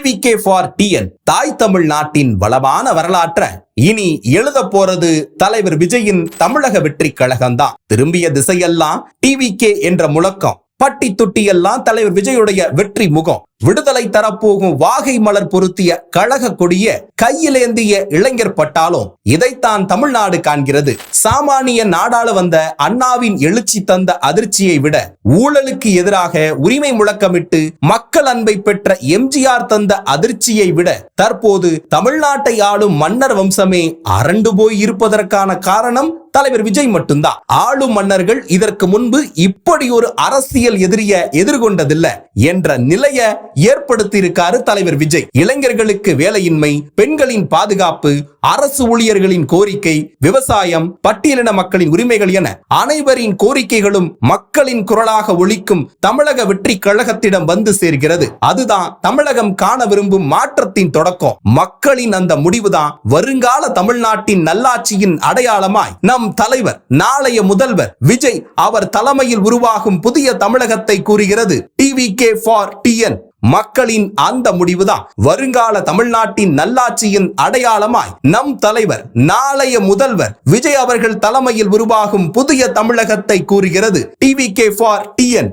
TVK for TN தாய் தமிழ் நாட்டின் வளமான வரலாற்ற இனி எழுத போறது தலைவர் விஜயின் தமிழக வெற்றி கழகம்தான். திரும்பிய திசையெல்லாம் டிவி கே என்ற முழக்கம். பட்டி தொட்டி எல்லாம் தலைவர் விஜயுடைய வெற்றி முகம். விடுதலை தரப்போகும் வாகை மலர் பொருத்திய கழக கொடிய கையிலேந்திய இளைஞர் பட்டாலும் இதைத்தான் தமிழ்நாடு காண்கிறது. சாமானிய நாடாள வந்த அண்ணாவின் எழுச்சி தந்த அதிர்ச்சியை விட ஊழலுக்கு எதிராக உரிமை முழக்கமிட்டு மக்கள் அன்பை பெற்ற எம்ஜிஆர் தந்த அதிர்ச்சியை விட தற்போது தமிழ்நாட்டை ஆளும் மன்னர் வம்சமே அரண்டு போய் இருப்பதற்கான காரணம் தலைவர் விஜய் மட்டும்தான். ஆளும் மன்னர்கள் இதற்கு முன்பு இப்படி ஒரு அரசியல் எதிரிய எதிர்கொண்டதில்லை என்ற நிலைய ஏற்படுத்தி இருக்காரு தலைவர் விஜய். இளைஞர்களுக்கு வேலையின்மை பெண்களின் பாதுகாப்பு அரசு ஊழியர்களின் கோரிக்கை விவசாயம் பட்டியலின மக்களின் உரிமைகள் என அனைவரின் கோரிக்கைகளும் மக்களின் குரலாக ஒழிக்கும் தமிழக வெற்றி கழகத்திடம் வந்து சேர்கிறது. அதுதான் தமிழகம் காண விரும்பும் மாற்றத்தின் தொடக்கம். மக்களின் அந்த முடிவுதான் வருங்கால தமிழ்நாட்டின் நல்லாட்சியின் அடையாளமாய் நம் தலைவர் நாளைய முதல்வர் விஜய் அவர் தலைமையில் உருவாகும் புதிய தமிழகத்தை கூறுகிறது. டிவி கே ஃபார் டிஎன் மக்களின் அந்த முடிவுதான். வருங்கால தமிழ்நாட்டின் நல்லாட்சியின் அடையாளமாய் நம் தலைவர் நாளைய முதல்வர் விஜய் அவர்கள் தலைமையில் உருவாகும் புதிய தமிழகத்தை கூறுகிறது. TV K for TN